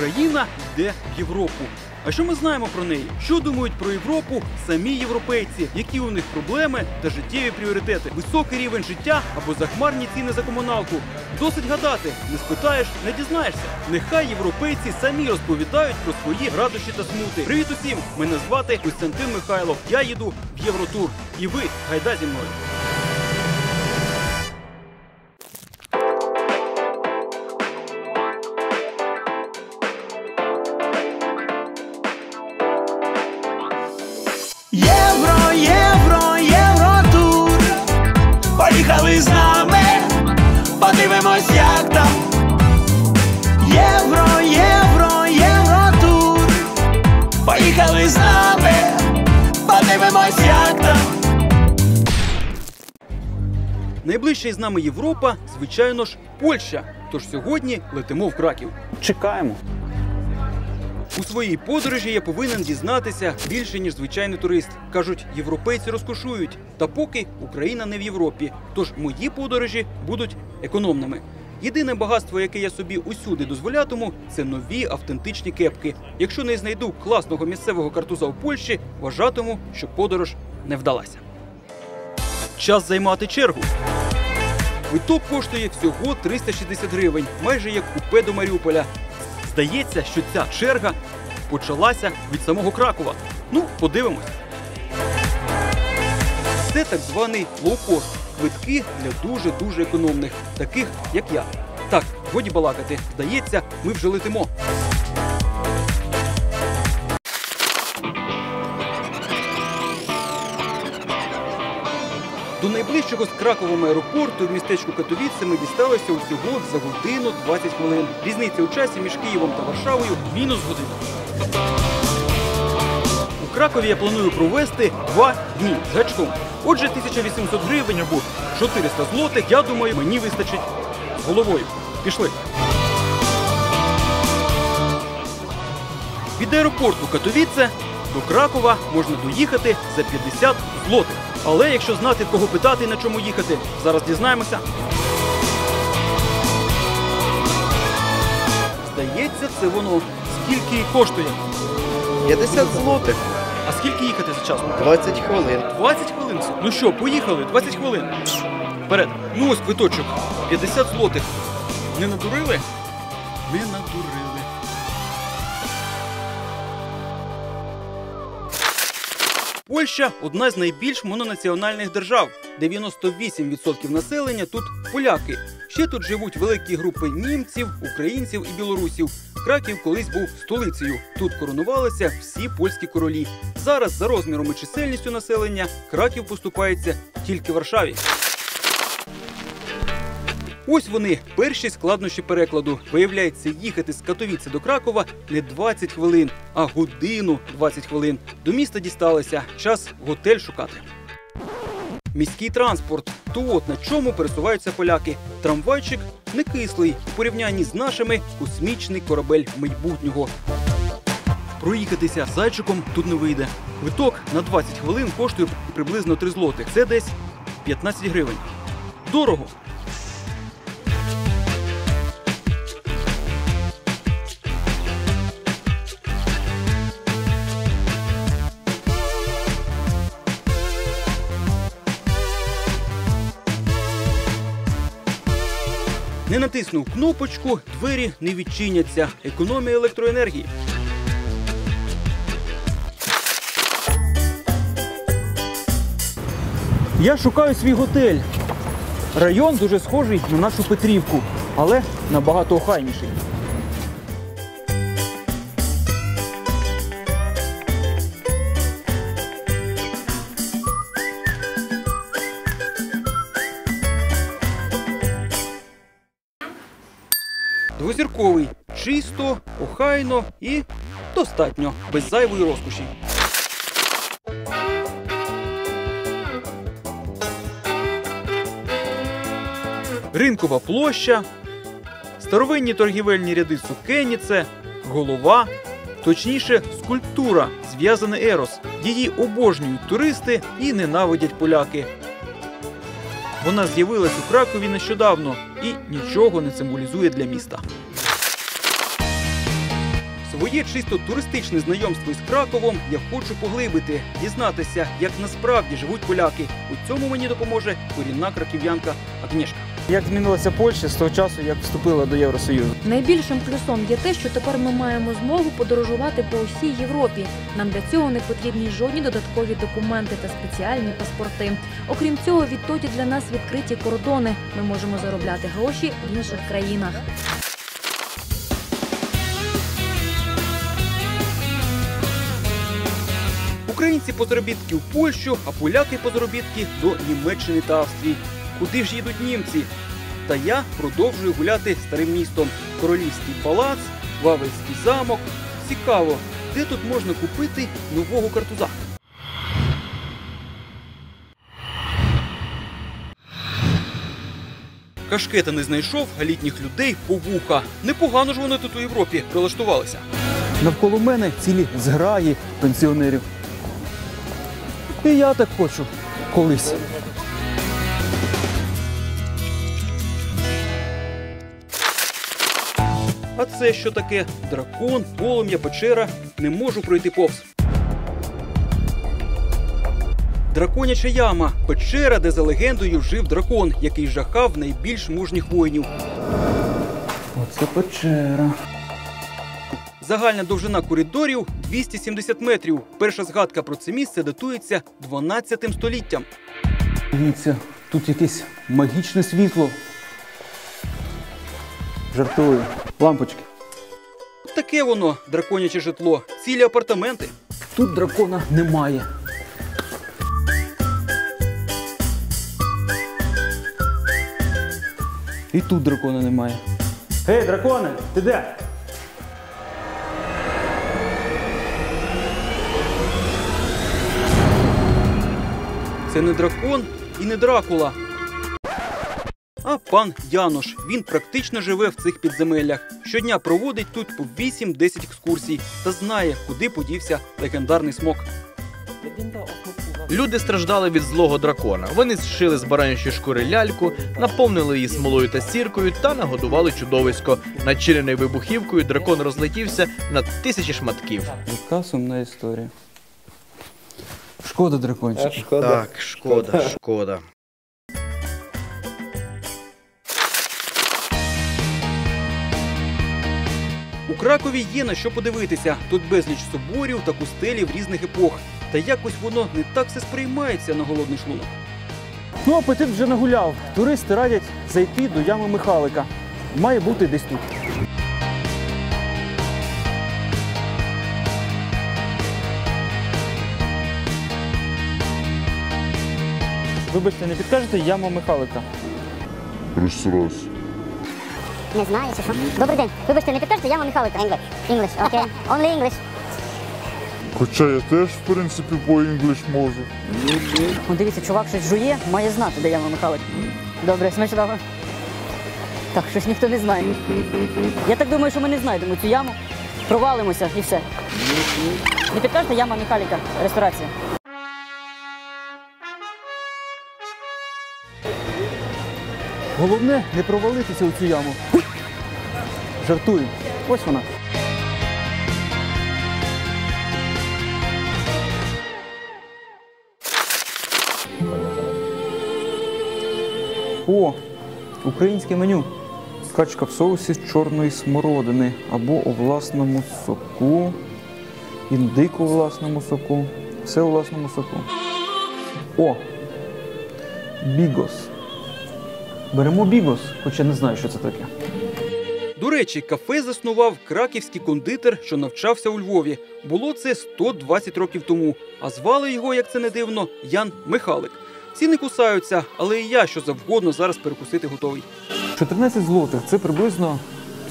Україна йде в Європу. А що ми знаємо про неї? Що думають про Європу самі європейці? Які у них проблеми та життєві пріоритети? Високий рівень життя або захмарні ціни за комуналку? Досить гадати, не спитаєш, не дізнаєшся. Нехай європейці самі розповідають про свої радощі та смути. Привіт усім! Мене звати Костянтин Михайлов. Я їду в Євротур. І ви гайда зі мною. Подивимось, як там. Євро, євро, євротур. Поїхали з нами, подивимось, як там. Найближча із нами Європа, звичайно ж, Польща. Тож сьогодні летимо в Краків. Чекаємо. У своїй подорожі я повинен дізнатися більше ніж звичайний турист. кажуть, європейці розкошують. Та поки Україна не в Європі. Тож мої подорожі будуть економними. Єдине багатство, яке я собі усюди дозволятиму, це нові автентичні кепки. Якщо не знайду класного місцевого картуза в Польщі, вважатиму, що подорож не вдалася. Час займати чергу. Квиток коштує всього 360 гривень, майже як купе до Маріуполя. Здається, що ця черга почалася від самого Кракова. Ну, подивимось. Це так званий лоукост. Квитки для дуже-дуже економних, таких як я. Так, годі балакати. Здається, ми вже летимо. До з Краковом аеропорту в містечку Катовіце ми дісталися усього за годину 20 хвилин. Різниця у часі між Києвом та Варшавою мінус година. У Кракові я планую провести два дні з гачком. Отже, 1800 гривень або 400 злотих, я думаю, мені вистачить з головою. Пішли. Від аеропорту Катовіце до Кракова можна доїхати за 50 злотих. Але якщо знати, кого питати і на чому їхати, зараз дізнаємося. Здається, це воно. Скільки коштує? 50 злотих, А скільки їхати за час? 20 хвилин. 20 хвилин? Ну що, поїхали, 20 хвилин. Вперед. Ну ось квиточок. 50 злотих. Не надурили? Не надурили. Польща одна з найбільш мононаціональних держав. 98% населення тут поляки. Ще тут живуть великі групи німців, українців і білорусів. Краків колись був столицею. Тут коронувалися всі польські королі. Зараз за розміром і чисельністю населення Краків поступається тільки Варшаві. Ось вони перші складнощі перекладу. Виявляється, їхати з Катовіці до Кракова не 20 хвилин, а годину 20 хвилин. До міста дісталися. Час готель шукати. Міський транспорт. То от на чому пересуваються поляки. Трамвайчик не кислий у порівнянні з нашими космічний корабель майбутнього. Проїхатися зайчиком тут не вийде. Квиток на 20 хвилин коштує приблизно 3 злотих. Це десь 15 гривень. Дорого. Натиснув кнопочку, двері не відчиняться. Економія електроенергії. Я шукаю свій готель. Район дуже схожий на нашу Петрівку, але набагато охайніший. Двозірковий, чисто, охайно і достатньо, без зайвої розкоші. Ринкова площа, старовинні торгівельні ряди Цукеніце, голова, точніше, скульптура, зв'язаний Ерос. Її обожнюють туристи і ненавидять поляки. Вона з'явилась у Кракові нещодавно і нічого не символізує для міста. Своє чисто туристичне знайомство із Краковом я хочу поглибити, дізнатися, як насправді живуть поляки. У цьому мені допоможе корінна краків'янка Агнєшка. Як змінилася Польща з того часу, як вступила до Євросоюзу? Найбільшим плюсом є те, що тепер ми маємо змогу подорожувати по усій Європі. Нам для цього не потрібні жодні додаткові документи та спеціальні паспорти. Окрім цього, відтоді для нас відкриті кордони. Ми можемо заробляти гроші в інших країнах. Українці по заробітки в Польщу, а поляки по заробітки до Німеччини та Австрії. Куди ж їдуть німці? Та я продовжую гуляти старим містом. Королівський палац, Вавельський замок. Цікаво, де тут можна купити нового картуза? Кашкета не знайшов, а літніх людей по вуха. Непогано ж вони тут у Європі прилаштувалися. Навколо мене цілі зграї пенсіонерів. І я так хочу колись. А це що таке? Дракон, полум'я, печера. Не можу пройти повз. Драконяча яма печера, де за легендою жив дракон, який жахав найбільш мужніх воїнів. Оце печера. Загальна довжина коридорів 270 метрів. Перша згадка про це місце датується 12 століттям. Дивіться, тут якесь магічне світло. Жартую. Лампочки. Таке воно драконяче житло, цілі апартаменти. Тут дракона немає. І тут дракона немає. Гей, драконе, ти де? Це не дракон і не дракула. А пан Янош. Він практично живе в цих підземеллях. Щодня проводить тут по 8-10 екскурсій та знає, куди подівся легендарний смок. Люди страждали від злого дракона. Вони зшили з баранячої шкури ляльку, наповнили її смолою та сіркою та нагодували чудовисько. Начинений вибухівкою дракон розлетівся на тисячі шматків. Яка сумна історія. Шкода дракончик. Так, шкода, шкода. У Кракові є на що подивитися. Тут безліч соборів та кустелів різних епох. Та якось воно не так все сприймається на голодний шлунок. Ну, апетит вже нагуляв. Туристи радять зайти до ями Михалика. Має бути десь тут. Вибачте, не підкажете яма Михалика? Розраз. Не знаю, чи що. Добрий день. Вибачте, не підкажете, яма Михайлик. English. English, окей. Only English. Хоча я теж, в принципі, по-інгліш можу. О, дивіться, чувак щось жує, має знати, де яма Михайлик. Добре, смачного. Так, щось ніхто не знає. Я так думаю, що ми не знайдемо цю яму. Провалимося і все. Не підкажете яма Михайліка, ресторація. Головне не провалитися у цю яму. Жартую. Ось вона. О, українське меню. Качка в соусі з чорної смородини або у власному соку, індик у власному соку. Все у власному соку. О! Бігос. Беремо бігос, хоча не знаю, що це таке. До речі, кафе заснував краківський кондитер, що навчався у Львові. Було це 120 років тому, а звали його, як це не дивно, Ян Михалик. Ціни кусаються, але і я що завгодно зараз перекусити готовий. 14 злотих це приблизно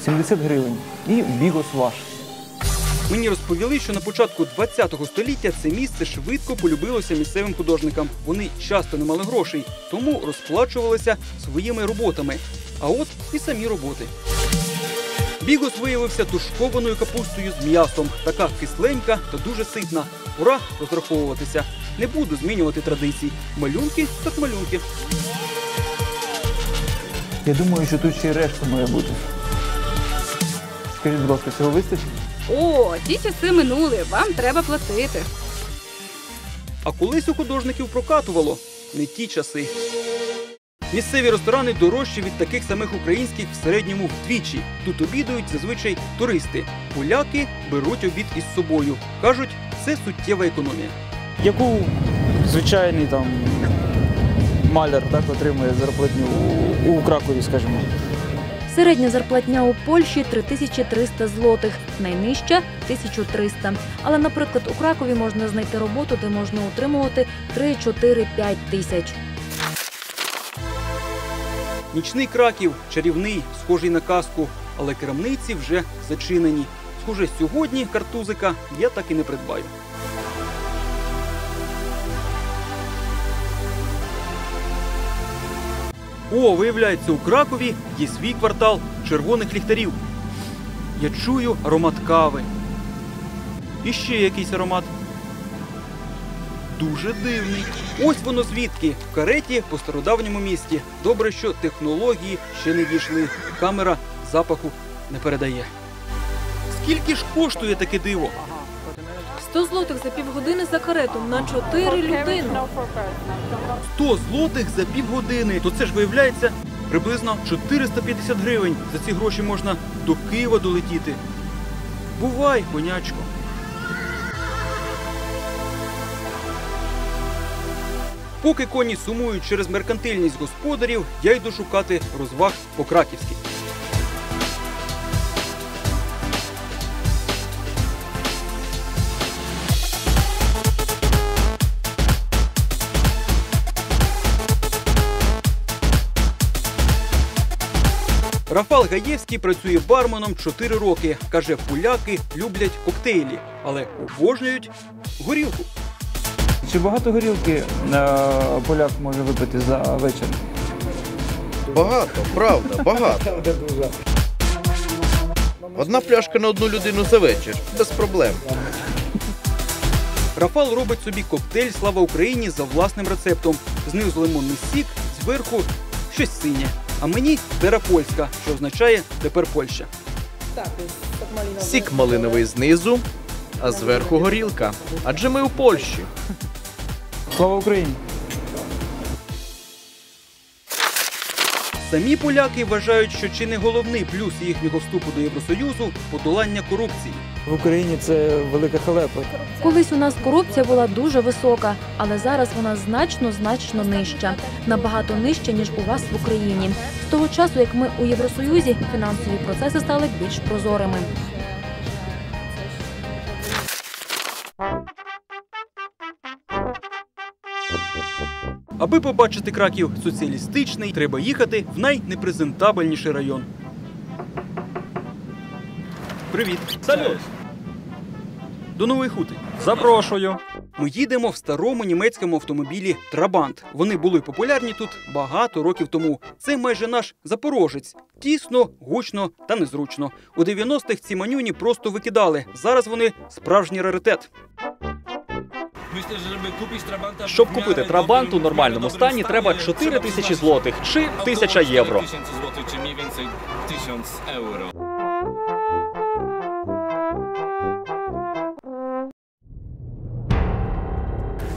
70 гривень. І бігос ваш. Мені розповіли, що на початку ХХ століття це місце швидко полюбилося місцевим художникам. Вони часто не мали грошей, тому розплачувалися своїми роботами. А от і самі роботи. Бігос виявився тушкованою капустою з м'ясом, така кисленька та дуже ситна. Пора розраховуватися. Не буду змінювати традицій. Малюнки так малюнки. Я думаю, що тут ще й решта має бути. Скажіть, будь ласка, цього вистачить? О, ті часи минули, вам треба платити. А колись у художників прокатувало не ті часи. Місцеві ресторани дорожчі від таких самих українських в середньому вдвічі. Тут обідають зазвичай туристи. Поляки беруть обід із собою. Кажуть, це суттєва економія. Яку звичайний там маляр так отримує зарплатню у, у Кракові, скажімо. Середня зарплатня у Польщі 3300 злотих, найнижча 1300. Але, наприклад, у Кракові можна знайти роботу, де можна отримувати 3, 4, 5 тисяч. Нічний краків чарівний, схожий на казку, але крамниці вже зачинені. Схоже, сьогодні картузика я так і не придбаю. О, виявляється, у Кракові є свій квартал червоних ліхтарів. Я чую аромат кави. І ще якийсь аромат. Дуже дивний. Ось воно звідки. В кареті по стародавньому місті. Добре, що технології ще не дійшли. Камера запаху не передає. Скільки ж коштує таке диво? 100 злотих за півгодини за карету на 4 людини. 100 злотих за півгодини. То це ж виявляється приблизно 450 гривень. За ці гроші можна до Києва долетіти. Бувай, конячко. Поки коні сумують через меркантильність господарів, я йду шукати розваг по-краківськи. Рафал Гаєвський працює барменом 4 роки. Каже, поляки люблять коктейлі, але обожнюють горілку. Чи багато горілки е, поляк може випити за вечір? Багато, правда, багато. Одна пляшка на одну людину за вечір. Без проблем. Рафал робить собі коктейль Слава Україні за власним рецептом. Знизу лимонний сік, зверху щось синє. А мені тера польська, що означає тепер Польща. Сік малиновий знизу, а зверху горілка. Адже ми у Польщі. Слава Україні! Самі поляки вважають, що чи не головний плюс їхнього вступу до Євросоюзу подолання корупції. В Україні це велика халепа. Колись у нас корупція була дуже висока, але зараз вона значно значно нижча, набагато нижча ніж у вас в Україні. З того часу, як ми у Євросоюзі, фінансові процеси стали більш прозорими. Аби побачити краків соціалістичний, треба їхати в найнепрезентабельніший район. Привіт. Салют. До Нової Хути. Запрошую. Ми їдемо в старому німецькому автомобілі Трабант. Вони були популярні тут багато років тому. Це майже наш запорожець. Тісно, гучно та незручно. У 90-х ці манюні просто викидали. Зараз вони справжній раритет. Щоб купити трабант у нормальному стані, треба 4 тисячі злотих чи 1000 євро.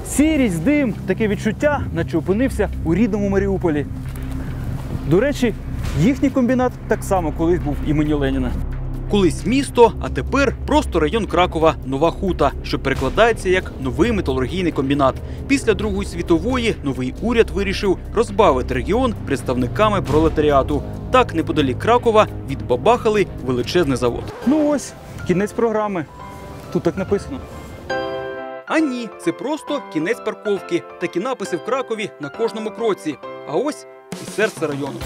Сірість, дим, таке відчуття, наче опинився у рідному Маріуполі. До речі, їхній комбінат так само колись був імені Леніна. Колись місто, а тепер просто район Кракова Нова Хута, що перекладається як новий металургійний комбінат. Після Другої світової новий уряд вирішив розбавити регіон представниками пролетаріату. Так, неподалік Кракова відбабахали величезний завод. Ну ось, кінець програми. Тут так написано. А ні, це просто кінець парковки. Такі написи в Кракові на кожному кроці. А ось і серце району.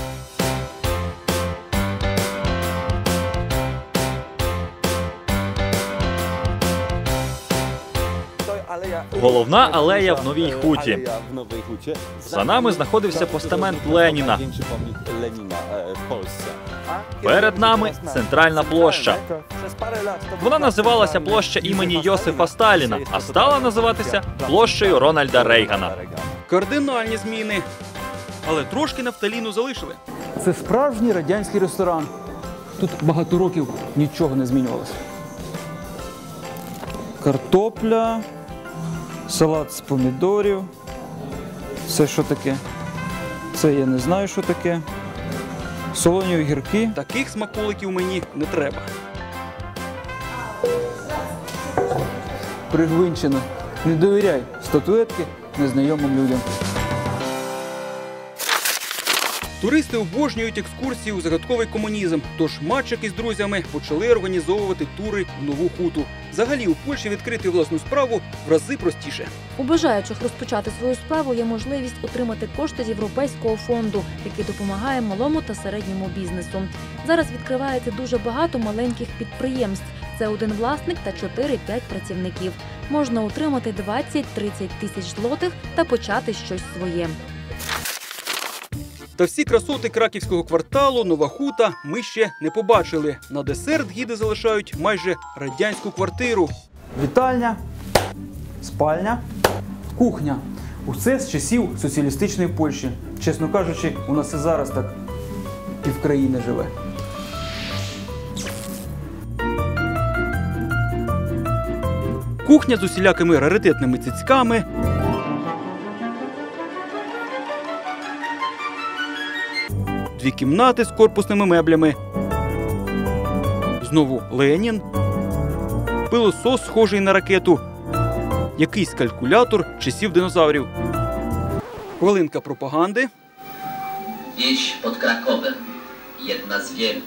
Головна алея в Новій Хуті. За нами знаходився постамент Леніна. Перед нами центральна площа. Вона називалася площа імені Йосифа Сталіна, а стала називатися площею Рональда Рейгана. Кардинальні зміни. Але трошки нафталіну залишили. Це справжній радянський ресторан. Тут багато років нічого не змінювалося. картопля, салат з помідорів. Це що таке? Це я не знаю, що таке. Солоні огірки. Таких смаколиків мені не треба. Пригвинчено. Не довіряй статуетки незнайомим людям. Туристи обожнюють екскурсії у загадковий комунізм. Тож Мачик із друзями почали організовувати тури в нову хуту. Взагалі у Польщі відкрити власну справу в рази простіше. У бажаючих розпочати свою справу є можливість отримати кошти з європейського фонду, який допомагає малому та середньому бізнесу. Зараз відкривається дуже багато маленьких підприємств. Це один власник та 4-5 працівників. Можна отримати 20-30 тисяч злотих та почати щось своє. Та всі красоти краківського кварталу Нова Хута ми ще не побачили. На десерт гіди залишають майже радянську квартиру. Вітальня, спальня, кухня. Усе з часів соціалістичної Польщі. Чесно кажучи, у нас і зараз так півкраїни живе. Кухня з усілякими раритетними цицьками. Дві кімнати з корпусними меблями. Знову Ленін. Пилосос, схожий на ракету. Якийсь калькулятор часів динозаврів. Хвилинка пропаганди. Wieś pod Krakowem, jedna z wielu.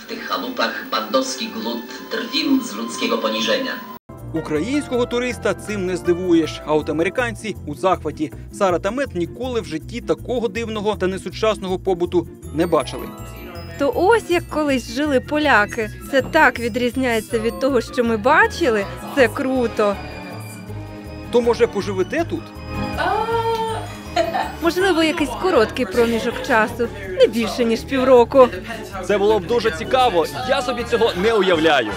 W tych chałupach bandowski głód drwił z ludzkiego poniżenia. Українського туриста цим не здивуєш. А от американці у захваті. Сара та Мет ніколи в житті такого дивного та несучасного побуту не бачили. То ось як колись жили поляки. Це так відрізняється від того, що ми бачили. Це круто. То може поживете тут? Можливо, якийсь короткий проміжок часу, не більше ніж півроку. Це було б дуже цікаво. Я собі цього не уявляю.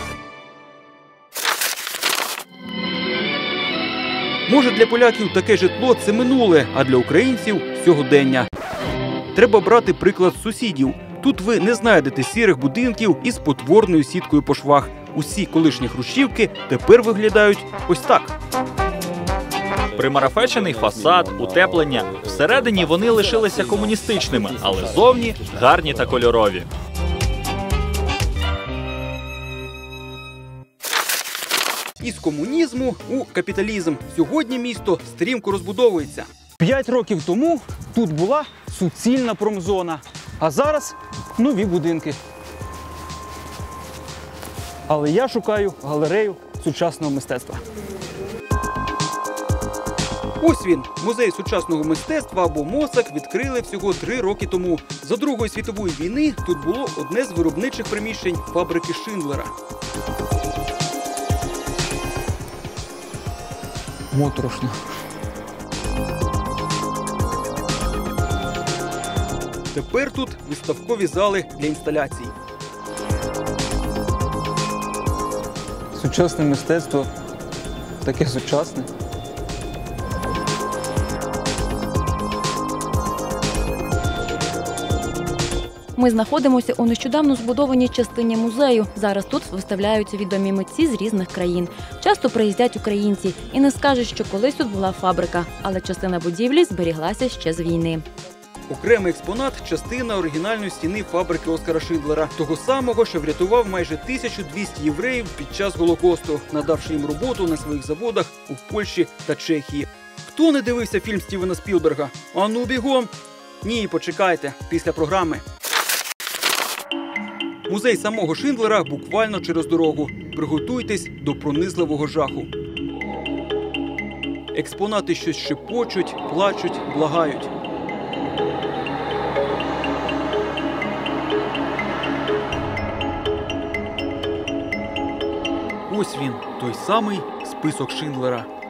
Може, для поляків таке житло це минуле, а для українців сьогодення. Треба брати приклад сусідів. Тут ви не знайдете сірих будинків із потворною сіткою по швах. Усі колишні хрущівки тепер виглядають ось так. Примарафечений фасад, утеплення. Всередині вони лишилися комуністичними, але зовні гарні та кольорові. Із комунізму у капіталізм. Сьогодні місто стрімко розбудовується. П'ять років тому тут була суцільна промзона, а зараз нові будинки. Але я шукаю галерею сучасного мистецтва. Ось він, музей сучасного мистецтва або МОСАК відкрили всього три роки тому. За Другої світової війни тут було одне з виробничих приміщень фабрики Шиндлера. Моторошно. Тепер тут виставкові зали для інсталяцій. Сучасне мистецтво таке сучасне. Ми знаходимося у нещодавно збудованій частині музею. Зараз тут виставляються відомі митці з різних країн. Часто приїздять українці і не скажуть, що колись тут була фабрика, але частина будівлі зберіглася ще з війни. Окремий експонат частина оригінальної стіни фабрики Оскара Шиндлера, того самого, що врятував майже 1200 євреїв під час голокосту, надавши їм роботу на своїх заводах у Польщі та Чехії. Хто не дивився фільм Стівена Спілберга? Ану бігом! Ні, почекайте після програми. Музей самого Шиндлера буквально через дорогу. Приготуйтесь до пронизливого жаху. Експонати щось шепочуть, плачуть, благають. Ось він, той самий список Шиндлера.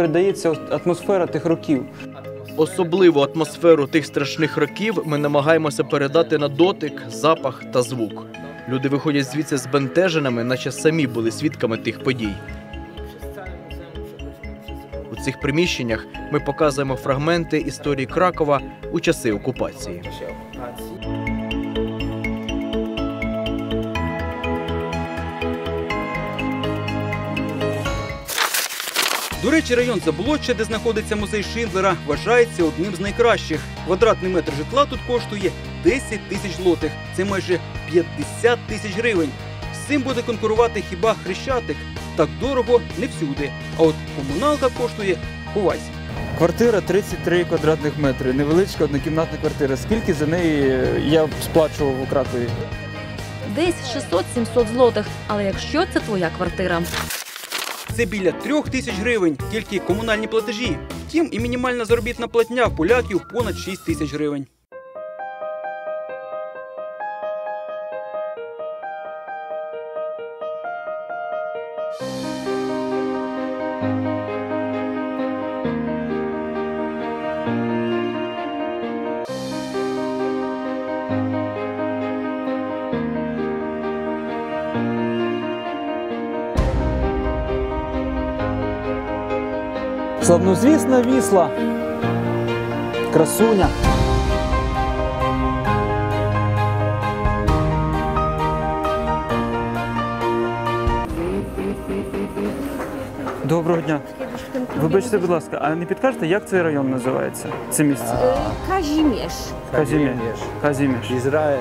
Передається атмосфера тих років. Особливу атмосферу тих страшних років ми намагаємося передати на дотик, запах та звук. Люди виходять звідси збентеженими, наче самі були свідками тих подій. У цих приміщеннях ми показуємо фрагменти історії Кракова у часи окупації. До речі, район Заболоччя, де знаходиться музей Шиндлера, вважається одним з найкращих. Квадратний метр житла тут коштує 10 тисяч злотих. Це майже 50 тисяч гривень. З цим буде конкурувати хіба хрещатик. Так дорого не всюди. А от комуналка коштує ховайся. Квартира 33 квадратних метри, невеличка однокімнатна квартира. Скільки за неї е, я сплачував у Кракові? Десь 600-700 злотих. Але якщо це твоя квартира. Це біля трьох тисяч гривень, тільки комунальні платежі. Втім, і мінімальна заробітна платня в поляків понад 6 тисяч гривень. Славнозвісна вісла. Красуня. Доброго дня. Вибачте, будь ласка, а не підкажете, як цей район називається? Це місце? Kazimierz, Казіміш. Казіміш. Izrael.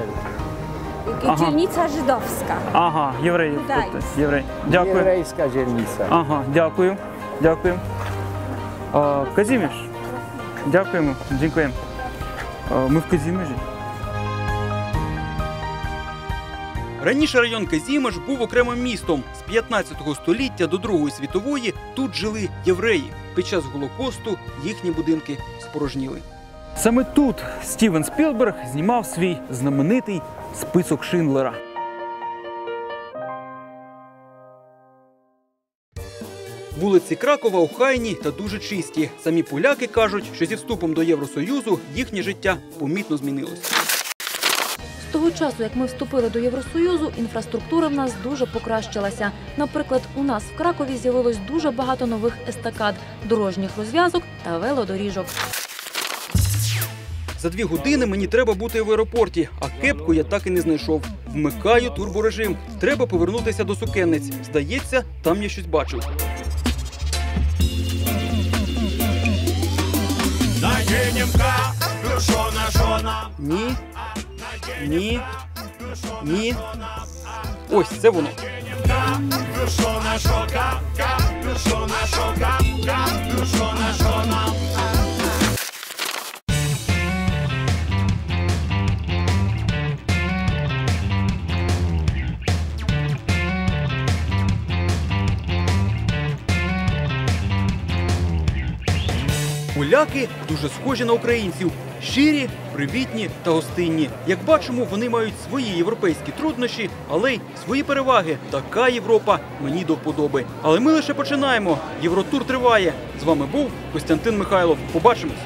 Aha. dzielnica żydowska. Ага, євреї. Тобто, єврей. Дякую. Єврейська dzielnica. Ага, дякую. Дякую. Казіміш. Дякуємо. Дякуємо. Ми в Казіміжі. Раніше район Казімаш був окремим містом. З 15 століття до Другої світової тут жили євреї. Під час Голокосту їхні будинки спорожніли. Саме тут Стівен Спілберг знімав свій знаменитий список Шиндлера. Вулиці Кракова охайні та дуже чисті. Самі поляки кажуть, що зі вступом до Євросоюзу їхнє життя помітно змінилось. З того часу, як ми вступили до Євросоюзу, інфраструктура в нас дуже покращилася. Наприклад, у нас в Кракові з'явилось дуже багато нових естакад, дорожніх розв'язок та велодоріжок. За дві години мені треба бути в аеропорті, а кепку я так і не знайшов. Вмикаю турборежим. Треба повернутися до сукенниць. Здається, там я щось бачив. Ні. Ні. Ні. Ось це воно. Поляки дуже схожі на українців. Щирі, привітні та гостинні. Як бачимо, вони мають свої європейські труднощі, але й свої переваги. Така Європа мені до вподоби. Але ми лише починаємо. Євротур триває. З вами був Костянтин Михайлов. Побачимось.